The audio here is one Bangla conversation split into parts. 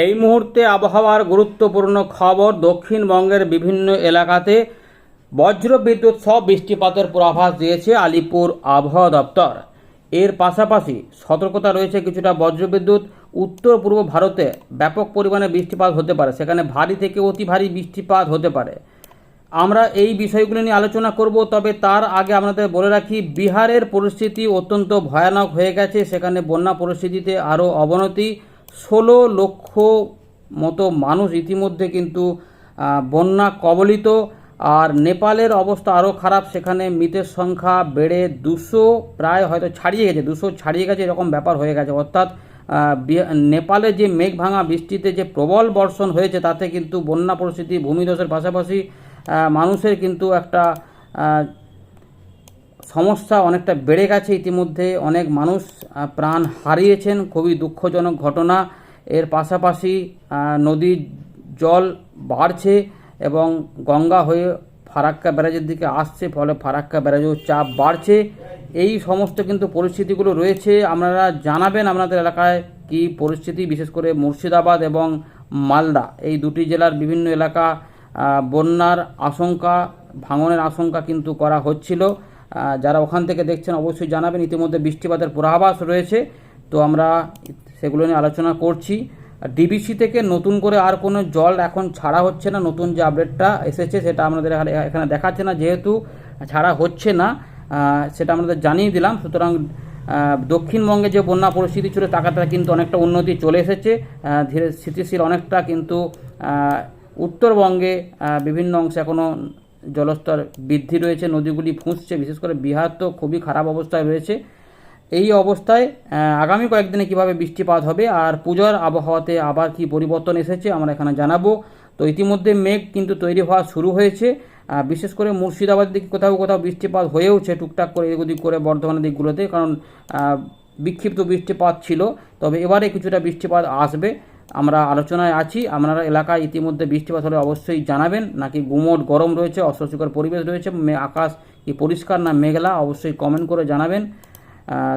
এই মুহূর্তে আবহাওয়ার গুরুত্বপূর্ণ খবর দক্ষিণবঙ্গের বিভিন্ন এলাকাতে বজ্র বিদ্যুৎ সহ বৃষ্টিপাতের পূর্বাভাস দিয়েছে আলিপুর আবহাওয়া দপ্তর। এর পাশাপাশি সতর্কতা রয়েছে কিছুটা বজ্রবিদ্যুৎ। উত্তর পূর্ব ভারতে ব্যাপক পরিমাণে বৃষ্টিপাত হতে পারে। সেখানে ভারী থেকে অতি ভারী বৃষ্টিপাত হতে পারে। আমরা এই বিষয়গুলো নিয়ে আলোচনা করব, তবে তার আগে আপনাদের বলে রাখি, বিহারের পরিস্থিতি অত্যন্ত ভয়ানক হয়ে গেছে। সেখানে বন্যা পরিস্থিতিতে আরও অবনতি। ষোলো লক্ষ মতো মানুষ ইতিমধ্যে কিন্তু বন্যা কবলিত। আর নেপালের অবস্থা আরও খারাপ, সেখানে মৃতের সংখ্যা বেড়ে দুশো প্রায় হয়তো ছাড়িয়ে গেছে, দুশো ছাড়িয়ে গেছে এরকম ব্যাপার হয়ে গেছে। অর্থাৎ নেপালে যে মেঘ ভাঙা বৃষ্টিতে যে প্রবল বর্ষণ হয়েছে, তাতে কিন্তু বন্যা পরিস্থিতি ভূমিধসের পাশাপাশি মানুষের কিন্তু একটা সমস্যা অনেকটা বেড়ে গেছে ইতিমধ্যে। অনেক মানুষ প্রাণ হারিয়েছেন। খুবই দুঃখজনক ঘটনা। এর পাশাপাশি নদীর জল বাড়ছে এবং গঙ্গা হয়ে ফারাক্কা ব্যারাজের দিকে আসছে, ফলে ফারাক্কা ব্যারাজেও চাপ বাড়ছে। এই সমস্ত কিন্তু পরিস্থিতিগুলো রয়েছে। আপনারা জানাবেন আপনাদের এলাকায় কি পরিস্থিতি, বিশেষ করে মুর্শিদাবাদ এবং মালদা। এই দুটি জেলার বিভিন্ন এলাকা বন্যার আশঙ্কা, ভাঙনের আশঙ্কা কিন্তু করা হচ্ছিল। যারা ওখান থেকে দেখছেন অবশ্যই জানাবেন। ইতিমধ্যে বৃষ্টিপাতের পূর্বাভাস রয়েছে। তো আমরা সেগুলো নিয়ে আলোচনা করছি। ডিবিসি থেকে নতুন করে আর কোনো জল এখন ছাড়া হচ্ছে না। নতুন যে আপডেটটা এসেছে সেটা আমাদের এখানে দেখাচ্ছে না, যেহেতু ছাড়া হচ্ছে না সেটা আমাদের জানিয়ে দিলাম। সুতরাং দক্ষিণবঙ্গে যে বন্যা পরিস্থিতি ছিল টাকাটা কিন্তু অনেকটা উন্নতি চলে এসেছে। ধীরে স্থিতিশীল অনেকটা কিন্তু উত্তরবঙ্গে বিভিন্ন অংশে এখনও জলস্তর বৃদ্ধি রয়েছে, নদীগুলি ফুঁসছে, বিশেষ করে বিহার তো খুবই খারাপ অবস্থায় রয়েছে। এই অবস্থায় আগামী কয়েকদিনে কীভাবে বৃষ্টিপাত হবে আর পুজোর আবহাওয়াতে আবার কি পরিবর্তন এসেছে আমরা এখানে জানাব। তো ইতিমধ্যে মেঘ কিন্তু তৈরি হওয়া শুরু হয়েছে। বিশেষ করে মুর্শিদাবাদের দিকে কোথাও কোথাও বৃষ্টিপাত হয়েওছে টুকটাক করে এদিক করে বর্ধমানের দিকগুলোতে, কারণ বিক্ষিপ্ত বৃষ্টিপাত ছিল। তবে এবারে কিছুটা বৃষ্টিপাত আসবে। আমরা আলোচনায় আছি। আপনারা এলাকায় ইতিমধ্যে বৃষ্টিপাত হলে অবশ্যই জানাবেন। নাকি গুমোট গরম রয়েছে, অস্বস্তিকর পরিবেশ রয়েছে আকাশ কি পরিষ্কার না মেঘলা, অবশ্যই কমেন্ট করে জানাবেন।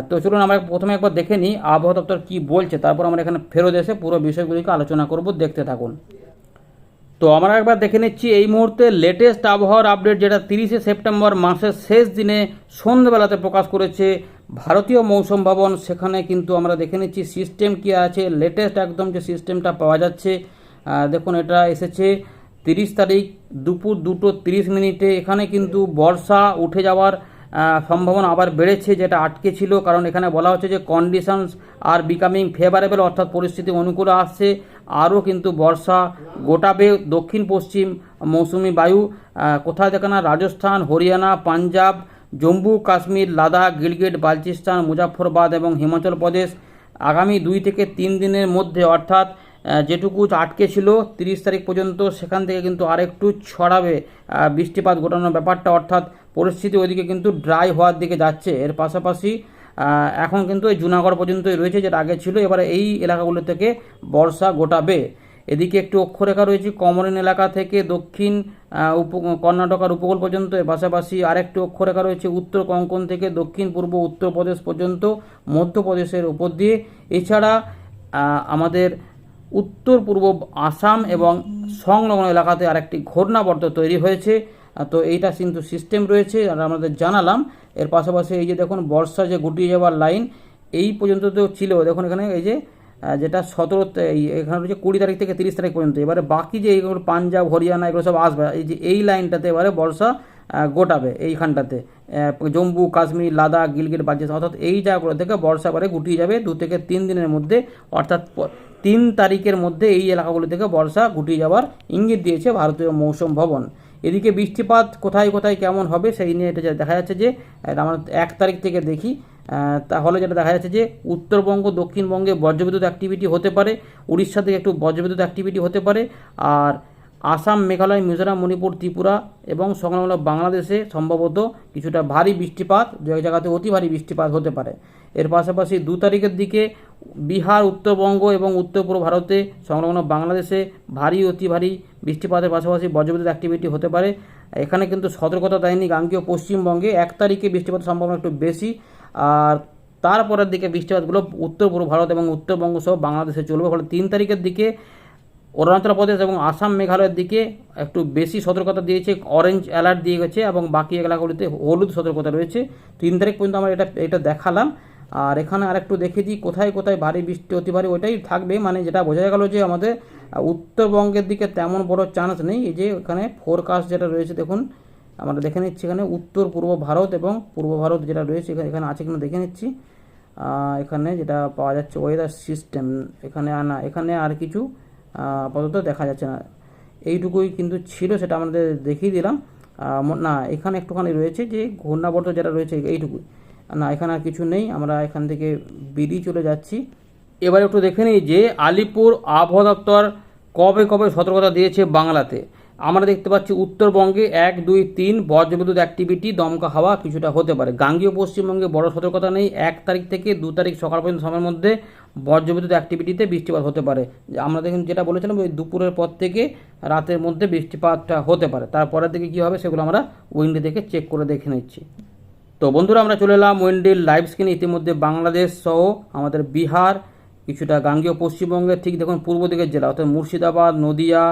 তো চলুন আমরা প্রথমে একবার দেখে নিই, আবহাওয়া দপ্তর কী বলছে, তারপর আমরা এখানে ফেরত এসে পুরো বিষয়গুলিকে আলোচনা করব, দেখতে থাকুন। তো আমরা একবার দেখে নিচ্ছি, এই মুহূর্তে লেটেস্ট আবহাওয়ার আপডেট যেটা তিরিশে সেপ্টেম্বর মাসের শেষ দিনে সন্ধ্যেবেলাতে প্রকাশ করেছে ভারতীয় মৌসুম ভবন, সেখানে কিন্তু আমরা দেখে নিচ্ছি সিস্টেম কি আছে। লেটেস্ট একদম যে সিস্টেমটা পাওয়া যাচ্ছে দেখুন এটা এসেছে তিরিশ তারিখ দুপুর দুটো তিরিশ মিনিটে। এখানে কিন্তু বর্ষা উঠে যাওয়ার সম্ভাবনা আবার বেড়েছে, যেটা আটকে ছিল। কারণ এখানে বলা হচ্ছে যে কন্ডিশনস আর বিকামিং ফেভারেবল অর্থাৎ পরিস্থিতি অনুকূলে আসছে। আরও কিন্তু বর্ষা গোটাবে দক্ষিণ পশ্চিম মৌসুমি বায়ু। কোথায় দেখে না, রাজস্থান, হরিয়ানা, পাঞ্জাব জম্মু, কাশ্মীর, লাদাখ, গিলগিট, বালচিস্তান মুজাফরবাদ এবং হিমাচল প্রদেশ আগামী দুই থেকে তিন দিনের মধ্যে, অর্থাৎ যেটুকু আটকে ছিল, তিরিশ তারিখ পর্যন্ত সেখান থেকে কিন্তু আরেকটু ছড়াবে বৃষ্টিপাত ঘটানোর ব্যাপারটা, অর্থাৎ পরিস্থিতি ওইদিকে কিন্তু ড্রাই হওয়ার দিকে যাচ্ছে। এর পাশাপাশি এখন কিন্তু এই জুনাগড় পর্যন্তই রয়েছে, যেটা আগে ছিল, এবারে এই এলাকাগুলো থেকে বর্ষা গোটাবে এদিকে একটি অক্ষরেখা রয়েছে, কমরিন এলাকা থেকে দক্ষিণ উপ, কর্ণাটকার উপকূল পর্যন্ত, এর পাশাপাশি আরেকটি অক্ষরেখা রয়েছে, উত্তর কঙ্কন থেকে দক্ষিণ, পূর্ব উত্তরপ্রদেশ পর্যন্ত মধ্যপ্রদেশের উপর দিয়ে। এছাড়া আমাদের উত্তর, পূর্ব আসাম এবং সংলগ্ন এলাকাতে আরেকটি ঘূর্ণাবর্ত তৈরি হয়েছে। তো এইটা কিন্তু সিস্টেম রয়েছে, আর আমাদের জানালাম। এর পাশাপাশি এই যে দেখুন, বর্ষা যে গুটিয়ে যাওয়ার লাইন এই পর্যন্ত তো ছিল। দেখুন এখানে এই যে যেটা সতেরো এখানে রয়েছে কুড়ি তারিখ থেকে তিরিশ তারিখ পর্যন্ত। এবারে বাকি যে এইগুলো পাঞ্জাব, হরিয়ানা, এগুলো সব আসবে। এই যে এই লাইনটাতে এবারে বর্ষা গোটাবে এইখানটাতে। জম্মু, কাশ্মীর, লাদাখ, গিলগিট বালচিস্তান অর্থাৎ এই জায়গাগুলো থেকে বর্ষা এবারে গুটিয়ে যাবে দু থেকে তিন দিনের মধ্যে। অর্থাৎ তিন তারিখের মধ্যে এই এলাকাগুলো থেকে বর্ষা গুটিয়ে যাওয়ার ইঙ্গিত দিয়েছে ভারতীয় মৌসুম ভবন। এদিকে বৃষ্টিপাত কোথায় কোথায় কেমন হবে সেই নিয়ে এটা দেখা যাচ্ছে যে আমরা এক তারিখ থেকে দেখি। তাহলে যেটা দেখা যাচ্ছে যে উত্তরবঙ্গ, দক্ষিণবঙ্গে বজ্রবিদ্যুৎ অ্যাক্টিভিটি হতে পারে, উড়িষ্যা থেকে একটু বজ্রবিদ্যুৎ অ্যাক্টিভিটি হতে পারে, আর আসাম, মেঘালয়, মিজোরাম, মণিপুর, ত্রিপুরা এবং সংলগ্ন বাংলাদেশে সম্ভবত কিছুটা ভারী বৃষ্টিপাত, দু এক জায়গাতে অতি ভারী বৃষ্টিপাত হতে পারে। এর পাশাপাশি দু তারিখের দিকে বিহার, উত্তরবঙ্গ এবং উত্তর পূর্ব ভারতে সংলগ্ন বাংলাদেশে ভারী, অতি ভারী বৃষ্টিপাতের পাশাপাশি বজ্রবিদ্যুৎ অ্যাক্টিভিটি হতে পারে। এখানে কিন্তু সতর্কতা দেয়নি গাঙ্গীয় পশ্চিমবঙ্গে। এক তারিখে বৃষ্টিপাতের সম্ভাবনা একটু বেশি। আর তারপরের দিকে বৃষ্টিপাতগুলো উত্তর পূর্ব ভারত এবং উত্তরবঙ্গ সহ বাংলাদেশে চলবে। ফলে তিন তারিখের দিকে অরুণাচল প্রদেশ এবং আসাম মেঘালয়ের দিকে একটু বেশি সতর্কতা দিয়েছে অরেঞ্জ অ্যালার্ট দিয়ে গেছে এবং বাকি এলাকাগুলিতে হলুদ সতর্কতা রয়েছে। তিন তারিখ পর্যন্ত আমরা এটা এটা দেখালাম। আর এখানে আরেকটু দেখে দিই, কোথায় কোথায় ভারী বৃষ্টি অতি ভারী ওইটাই থাকবে। মানে যেটা বোঝা গেল যে আমাদের উত্তরবঙ্গের দিকে তেমন বড় চান্স নেই। যে এখানে ফোরকাস্ট যেটা রয়েছে, দেখুন আমরা দেখে নিচ্ছি এখানে উত্তর, পূর্ব ভারত এবং পূর্ব ভারত যেটা রয়েছে, এখানে আছে কিনা দেখে নিচ্ছি। এখানে যেটা পাওয়া যাচ্ছে ওয়েদার সিস্টেম এখানে আর না, এখানে আর কিছু আপাতত দেখা যাচ্ছে না। এইটুকুই কিন্তু ছিল, সেটা আমাদের দেখিয়ে দিলাম। না, এখানে একটুখানি রয়েছে যে ঘূর্ণাবর্ত যেটা রয়েছে, এইটুকুই। না, এখানে আর কিছু নেই, আমরা এখান থেকে বেরিয়ে চলে যাচ্ছি। এবার একটু দেখে নিই যে আলিপুর আবহাওয়া দপ্তর কবে কবে সতর্কতা দিয়েছে বাংলাতে। আমরা দেখতে পাচ্ছি উত্তরবঙ্গে এক, দুই, তিন বজ্রবিদ্যুৎ অ্যাক্টিভিটি দমকা হাওয়া কিছুটা হতে পারে। গাঙ্গীয় পশ্চিমবঙ্গে বড় সতর্কতা নেই। এক তারিখ থেকে দু তারিখ সকাল পর্যন্ত সময়ের মধ্যে বজ্রবিদ্যুৎ অ্যাক্টিভিটিতে বৃষ্টিপাত হতে পারে। আমরা দেখুন যেটা বলেছিলাম, ওই দুপুরের পর থেকে রাতের মধ্যে বৃষ্টিপাতটা হতে পারে। তারপরের দিকে কী হবে সেগুলো আমরা উইন্ডো থেকে চেক করে দেখে নিচ্ছি। তো বন্ধুরা, আমরা চলে এলাম ওয়েন্ডিল লাইভ স্ক্রিনে ইতিমধ্যে বাংলাদেশ সহ আমাদের বিহার, কিছুটা গাঙ্গীয় পশ্চিমবঙ্গের ঠিক দেখুন পূর্ব দিকের জেলা, অর্থাৎ মুর্শিদাবাদ, নদিয়া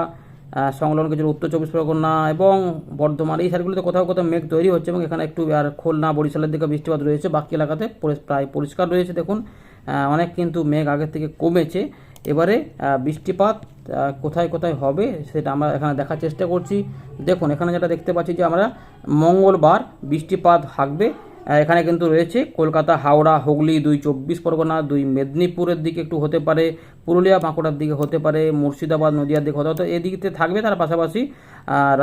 সংলগ্ন কিছু উত্তর চব্বিশ পরগনা এবং বর্ধমান। এই সাইডগুলোতে কোথাও কোথাও মেঘ তৈরি হচ্ছে এবং এখানে একটু, আর খুলনা, বরিশালের দিকে বৃষ্টিপাত রয়েছে। বাকি এলাকাতে প্রায় পরিষ্কার রয়েছে। দেখুন অনেক কিন্তু মেঘ আগের থেকে কমেছে। এবারে বৃষ্টিপাত কোথায় কোথায় হবে সেটা আমরা এখানে দেখার চেষ্টা করছি। দেখুন, এখানে যেটা দেখতে পাচ্ছি যে আমরা মঙ্গলবার বৃষ্টিপাত থাকবে এখানে কিন্তু রয়েছে কলকাতা, হাওড়া, হুগলি, দুই চব্বিশ পরগনা, দুই মেদিনীপুরের দিকে একটু হতে পারে, পুরুলিয়া, বাঁকুড়ার দিকে হতে পারে, মুর্শিদাবাদ, নদিয়ার দিকে হতে হতে এদিকে থাকবে তার পাশাপাশি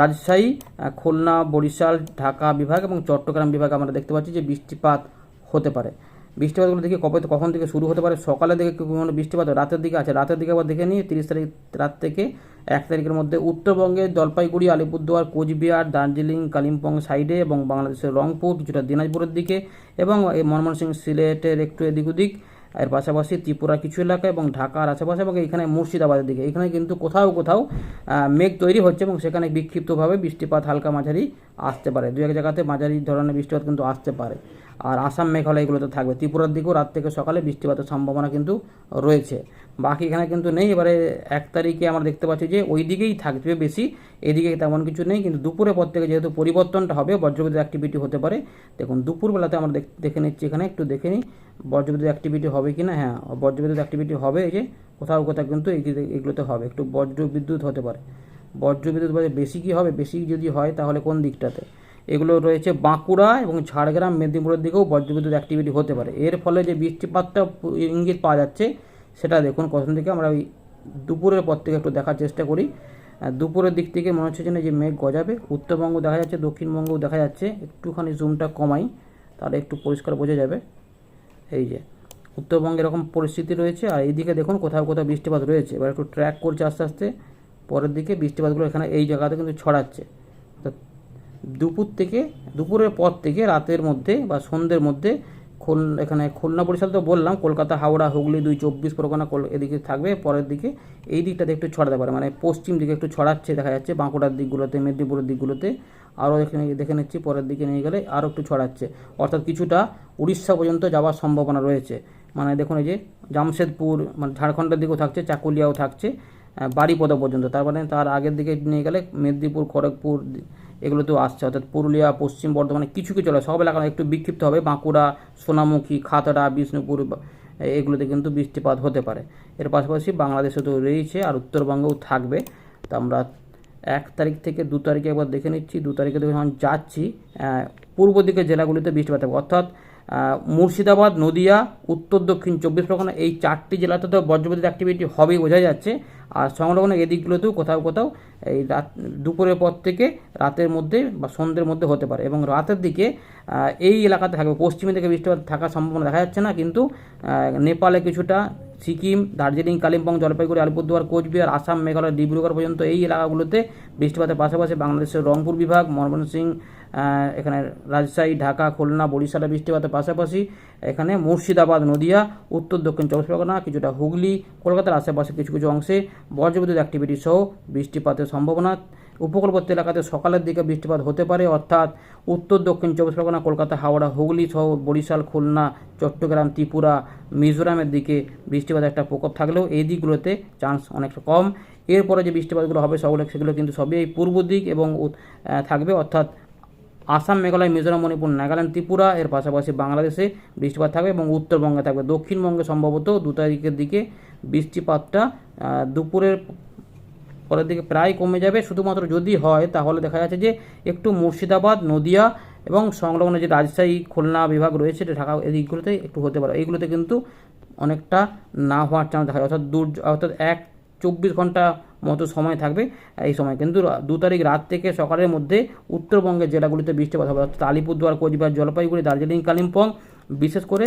রাজশাহী খুলনা, বরিশাল, ঢাকা বিভাগ এবং চট্টগ্রাম বিভাগ আমরা দেখতে পাচ্ছি যে বৃষ্টিপাত হতে পারে। বৃষ্টিপাতগুলো দেখি কবে কখন থেকে শুরু হতে পারে সকালের দিকে কোনো বৃষ্টিপাত রাতের দিকে আছে? রাতের দিকে আবার দেখে নিই, তিরিশ তারিখ রাত থেকে এক তারিখের মধ্যে উত্তরবঙ্গে জলপাইগুড়ি, আলিপুরদুয়ার, কোচবিহার, দার্জিলিং, কালিম্পং সাইডে এবং বাংলাদেশের রংপুর, কিছুটা দিনাজপুরের দিকে এবং এই ময়মনসিংহ সিলেটের একটু এদিক ওদিক। এর পাশাপাশি ত্রিপুরা কিছু এলাকা এবং ঢাকার আশেপাশে এবং এখানে মুর্শিদাবাদের দিকে। এখানে কিন্তু কোথাও কোথাও মেঘ তৈরি হচ্ছে এবং সেখানে বিক্ষিপ্তভাবে বৃষ্টিপাত হালকা মাঝারি আসতে পারে। দু এক জায়গাতে মাঝারি ধরনের বৃষ্টিপাত কিন্তু আসতে পারে। আর আসাম মেঘালয় এগুলোতে থাকবে। ত্রিপুরার দিকেও রাত থেকে সকালে বৃষ্টিপাতের সম্ভাবনা কিন্তু রয়েছে। বাকি এখানে কিন্তু নেই। এবারে এক তারিখে আমরা দেখতে পাচ্ছি যে ওই দিকেই থাকবে বেশি। এদিকে তেমন কিছু নেই। কিন্তু দুপুরের পর থেকে যেহেতু পরিবর্তনটা হবে, বজ্রবিদ্যুৎ অ্যাক্টিভিটি হতে পারে। দেখুন, দুপুরবেলাতে আমরা দেখ- নিচ্ছি এখানে, একটু দেখে নিই। বজ্রবিদ্যুৎ অ্যাক্টিভিটি হবে কি না? হ্যাঁ বজ্রবিদ্যুৎ অ্যাক্টিভিটি হবে এই যে, কোথাও কোথাও কিন্তু এগুলোতে হবে। একটু বজ্রবিদ্যুৎ হতে পারে। বজ্রবিদ্যুৎ বেশি কি হবে? বেশি যদি হয় তাহলে কোন দিকটাতে? এগুলো রয়েছে বাঁকুড়া এবং ঝাড়গ্রাম, মেদিনীপুরের দিকেও বজ্রবিদ্যুৎ অ্যাক্টিভিটি হতে পারে। এর ফলে যে বৃষ্টিপাতটা ইঙ্গিত পাওয়া যাচ্ছে, সেটা দেখুন কখন থেকে। আমরা ওই দুপুরের পর থেকে একটু দেখার চেষ্টা করি। দুপুরের দিক থেকে মনে হচ্ছে যে মেঘ গজাবে, উত্তরবঙ্গ দেখা যাচ্ছে, দক্ষিণবঙ্গও দেখা যাচ্ছে। একটুখানি জুমটা কমাই, তাহলে একটু পরিষ্কার বোঝা যাবে। এই যে, উত্তরবঙ্গে এরকম পরিস্থিতি রয়েছে। আর এইদিকে দেখুন কোথাও কোথাও বৃষ্টিপাত রয়েছে। এবার একটু ট্র্যাক করছে আস্তে আস্তে। পরের দিকে বৃষ্টিপাতগুলো এখানে এই জায়গাতে কিন্তু ছড়াচ্ছে। দুপুর থেকে দুপুরের পর থেকে রাতের মধ্যে বা সন্ধ্যের মধ্যে খোল এখানে খুলনা বরিশাল তো বললাম কলকাতা হাওড়া হুগলি দুই চব্বিশ পরগনা এদিকে থাকবে পরের দিকে এই দিকটাতে একটু ছড়াতে পারে। মানে পশ্চিম দিকে একটু ছড়াচ্ছে দেখা যাচ্ছে বাঁকুড়ার দিকগুলোতে মেদিনীপুরের দিকগুলোতে আরও এখানে দেখে নিচ্ছি পরের দিকে নিয়ে গেলে আরও একটু ছড়াচ্ছে। অর্থাৎ কিছুটা উড়িষ্যা পর্যন্ত যাওয়ার সম্ভাবনা রয়েছে। মানে দেখুন এই যে জামশেদপুর মানে ঝাড়খণ্ডের দিকেও থাকছে চাকুলিয়াও থাকছে আহ, বাড়িপদা পর্যন্ত। তার মানে তার আগের দিকে নিয়ে গেলে মেদিনীপুর খড়গপুর এগুলোতেও আসছে। অর্থাৎ পুরুলিয়া, পশ্চিম বর্ধমানে কিছু কিছু সব এলাকা একটু বিক্ষিপ্ত হবে। বাঁকুড়া, সোনামুখী, খাতড়া, বিষ্ণুপুর এগুলোতে কিন্তু বৃষ্টিপাত হতে পারে। এর পাশাপাশি বাংলাদেশে তো রয়েছে আর উত্তরবঙ্গেও থাকবে। তো আমরা এক তারিখ থেকে দু তারিখে একবার দেখে নিচ্ছি। দু তারিখে যখন যাচ্ছি পূর্ব দিকের জেলাগুলিতে বৃষ্টিপাত হবে। অর্থাৎ মুর্শিদাবাদ, নদিয়া, উত্তর, দক্ষিণ চব্বিশ পরগনা এই চারটি জেলাতে তো বজ্রপাতের অ্যাক্টিভিটি হবেই, বোঝা যাচ্ছে। আর সংলগ্ন এদিকগুলোতেও কোথাও কোথাও এই রাত, দুপুরের পর থেকে রাতের মধ্যে বা সন্ধ্যের মধ্যে হতে পারে এবং রাতের দিকে এই এলাকাতে থাকবে। পশ্চিমে থেকে বৃষ্টিপাত থাকার সম্ভাবনা দেখা যাচ্ছে না, কিন্তু নেপালে কিছুটা সিকিম, দার্জিলিং, কালিম্পং, জলপাইগুড়ি, আলিপুরদুয়ার, কোচবিহার, আসাম, মেঘালয়, ডিব্রুগড় পর্যন্ত এই এলাকাগুলোতে বৃষ্টিপাতের পাশাপাশি বাংলাদেশের রংপুর বিভাগ, ময়মনসিংহ এখানে রাজশাহী, ঢাকা, খুলনা, বরিশালে বৃষ্টিপাতের পাশাপাশি এখানে মুর্শিদাবাদ, নদিয়া, উত্তর, দক্ষিণ চব্বিশ পরগনা, কিছুটা হুগলি, কলকাতার আশেপাশে কিছু কিছু অংশে বজ্রবিদ্যুৎ অ্যাক্টিভিটি সহ বৃষ্টিপাতের সম্ভাবনা। উপকূলবর্তী এলাকাতে সকালের দিকে বৃষ্টিপাত হতে পারে, অর্থাৎ উত্তর, দক্ষিণ চব্বিশ পরগনা, কলকাতা, হাওড়া, হুগলি সহ বরিশাল, খুলনা, চট্টগ্রাম, ত্রিপুরা, মিজোরামের দিকে বৃষ্টিপাতের একটা প্রকোপ থাকলেও এই দিকগুলোতে চান্স অনেকটা কম। এরপরে যে বৃষ্টিপাতগুলো হবে সেগুলো সেগুলো কিন্তু সবই এই পূর্ব দিক এবং থাকবে, অর্থাৎ আসাম, মেঘালয়, মিজোরাম, মণিপুর, নাগাল্যান্ড, ত্রিপুরা, এর পাশাপাশি বাংলাদেশে বৃষ্টিপাত থাকবে এবং উত্তরবঙ্গে থাকবে। দক্ষিণবঙ্গে সম্ভবত দু তারিখের দিকে বৃষ্টিপাতটা দুপুরের পরের দিকে প্রায় কমে যাবে। শুধুমাত্র যদি হয়, তাহলে দেখা যাচ্ছে যে একটু মুর্শিদাবাদ, নদিয়া এবং সংলগ্ন যে রাজশাহী, খুলনা বিভাগ রয়েছে ঢাকা এই দিকগুলোতে একটু হতে পারে। এইগুলোতে কিন্তু অনেকটা না হওয়ার চান্স দেখা যায়। অর্থাৎ দূর অর্থাৎ এক চব্বিশ ঘণ্টা মতো সময় থাকবে। এই সময় কিন্তু দু তারিখ রাত থেকে সকালের মধ্যে উত্তরবঙ্গের জেলাগুলিতে বৃষ্টিপাত হবে। অর্থাৎ আলিপুরদুয়ার, কোচবিহার, জলপাইগুড়ি, দার্জিলিং, কালিম্পং, বিশেষ করে,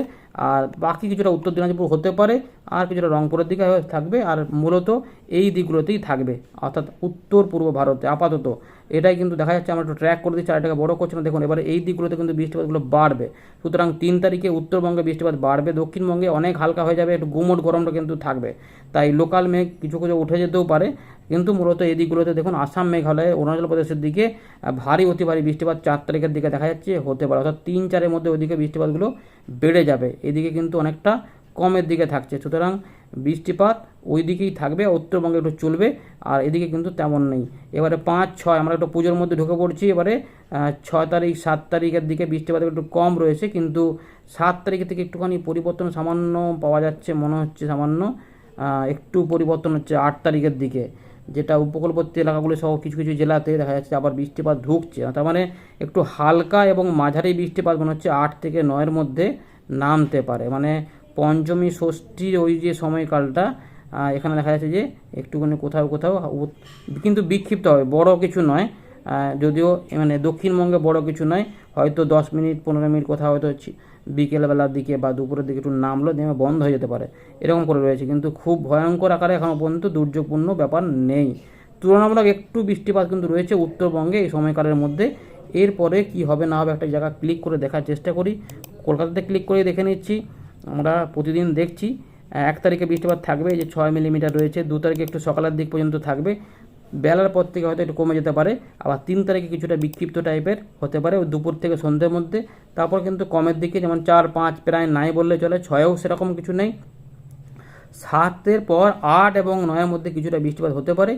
আর বাকি কিছুটা উত্তর দিনাজপুর হতে পারে। আর কিছুটা রংপুরের দিকে থাকবে আর মূলত এই দিকগুলোতেই থাকবে। অর্থাৎ উত্তর পূর্ব ভারতে আপাতত। এটাই কিন্তু দেখা যাচ্ছে, আমরা একটু ট্র্যাক করে দিচ্ছি আর এটাকে বড় করছে না। দেখুন, এবারে এই দিকগুলোতে কিন্তু বৃষ্টিপাতগুলো বাড়বে। সুতরাং তিন তারিখে উত্তরবঙ্গে বৃষ্টিপাত বাড়বে, দক্ষিণবঙ্গে অনেক হালকা হয়ে যাবে, একটু গুমট গরমটা কিন্তু থাকবে। তাই লোকাল মেঘ কিছু কিছু উঠে যেতেও পারে, কিন্তু মূলত এই দিকগুলোতে দেখুন, আসাম মেঘালয়, অরুণাচল প্রদেশের দিকে ভারী, অতি ভারী বৃষ্টিপাত চার তারিখের দিকে দেখা যাচ্ছে, হতে পারে। অর্থাৎ তিন চারের মধ্যে ওইদিকে বৃষ্টিপাতগুলো বেড়ে যাবে। এদিকে কিন্তু অনেকটা কমের দিকে থাকছে। সুতরাং বৃষ্টিপাত ওই দিকেই থাকবে, উত্তরবঙ্গে একটু চলবে, আর এদিকে কিন্তু তেমন নেই। এবারে পাঁচ, ছয়, আমরা একটু পুজোর মধ্যে ঢুকে পড়ছি। এবারে ছয় তারিখ, সাত তারিখের দিকে বৃষ্টিপাত একটু কম রয়েছে, কিন্তু সাত তারিখের থেকে একটুখানি পরিবর্তন সামান্য পাওয়া যাচ্ছে, মনে হচ্ছে সামান্য। একটু পরিবর্তন হচ্ছে আট তারিখের দিকে। যেটা উপকূলবর্তী এলাকাগুলো সহ কিছু কিছু জেলাতে দেখা যাচ্ছে আবার বৃষ্টিপাত ঢুকছে। তার মানে একটু হালকা এবং মাঝারি বৃষ্টিপাত মনে হচ্ছে আট থেকে নয়ের মধ্যে নামতে পারে। মানে পঞ্চমী ষষ্ঠীর ওই যে সময়কালটা এখানে দেখা যাচ্ছে যে একটুখানি কোথাও কোথাও কিন্তু বিক্ষিপ্ত হবে বড় কিছু নয়। যদিও মানে দক্ষিণবঙ্গে বড় কিছু নয়, হয়তো দশ মিনিট, পনেরো মিনিট কোথাও হয়তো বিকেলবেলার দিকে বা দুপুরের দিকে একটু নামলো দিয়ে বন্ধ হয়ে যেতে পারে। এরকম করে রয়েছে, কিন্তু খুব ভয়ঙ্কর আকারে এখনও পর্যন্ত দুর্যোগপূর্ণ ব্যাপার নেই। তুলনামূলক একটু বৃষ্টিপাত কিন্তু রয়েছে উত্তরবঙ্গে এই সময়কালের মধ্যে। এরপরে কি হবে না হবে একটা জায়গা ক্লিক করে দেখার চেষ্টা করি। কলকাতাতে ক্লিক করে দেখে নিচ্ছি। আমরা প্রতিদিন দেখছি, এক তারিখে বৃষ্টিপাত থাকবে যে ছয় মিলিমিটার রয়েছে, দু তারিখে একটু সকালের দিক পর্যন্ত থাকবে, বেলার পর থেকে হয়তো একটু কমে যেতে পারে, আবার তিন তারিখে কিছুটা বিক্ষিপ্ত টাইপের হতে পারে দুপুর থেকে সন্ধ্যের মধ্যে, তারপর কিন্তু কমের দিকে যেমন চার, পাঁচ, প্রায় নাই বললে চলে, ছয়েও সেরকম কিছু নেই সাতের পর আট এবং নয়ের মধ্যে কিছুটা বৃষ্টিপাত হতে পারে।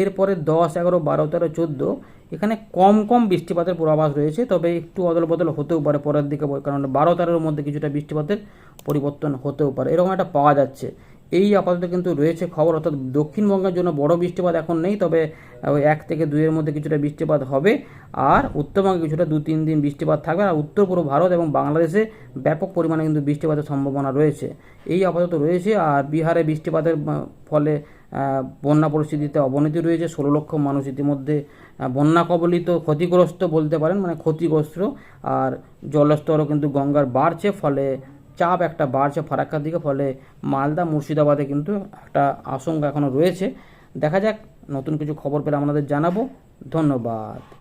এরপরে দশ, এগারো, বারো, তেরো, চোদ্দ। এখানে কম কম বৃষ্টিপাতের পূর্বাভাস রয়েছে, তবে একটু অদল বদল হতেও পারে পরের দিকে, কারণ বারো, তেরোর মধ্যে কিছুটা বৃষ্টিপাতের পরিবর্তন হতেও পারে। এরকম একটা পাওয়া যাচ্ছে। এই আপাতত কিন্তু রয়েছে খবর, অর্থাৎ দক্ষিণবঙ্গের জন্য বড় বৃষ্টিপাত এখন নেই, তবে এক থেকে দুইয়ের মধ্যে কিছুটা বৃষ্টিপাত হবে। আর উত্তরবঙ্গে কিছুটা দু তিন দিন বৃষ্টিপাত থাকবে, আর উত্তর পূর্ব ভারত এবং বাংলাদেশে ব্যাপক পরিমাণে কিন্তু বৃষ্টিপাতের সম্ভাবনা রয়েছে। এই আপাতত রয়েছে, আর বিহারে বৃষ্টিপাতের ফলে বন্যা পরিস্থিতিতে অবনতি রয়েছে। ষোলো লক্ষ মানুষ ইতিমধ্যে বন্যা কবলিত, ক্ষতিগ্রস্ত বলতে পারেন মানে ক্ষতিগ্রস্ত। আর জলস্তরও কিন্তু গঙ্গার বাড়ছে, ফলে চাপ একটা বাড়ছে ফারাক্কার দিকে, ফলে মালদা, মুর্শিদাবাদে কিন্তু একটা আশঙ্কা এখনও রয়েছে। দেখা যাক, নতুন কিছু খবর পেলে আপনাদের জানাব। ধন্যবাদ।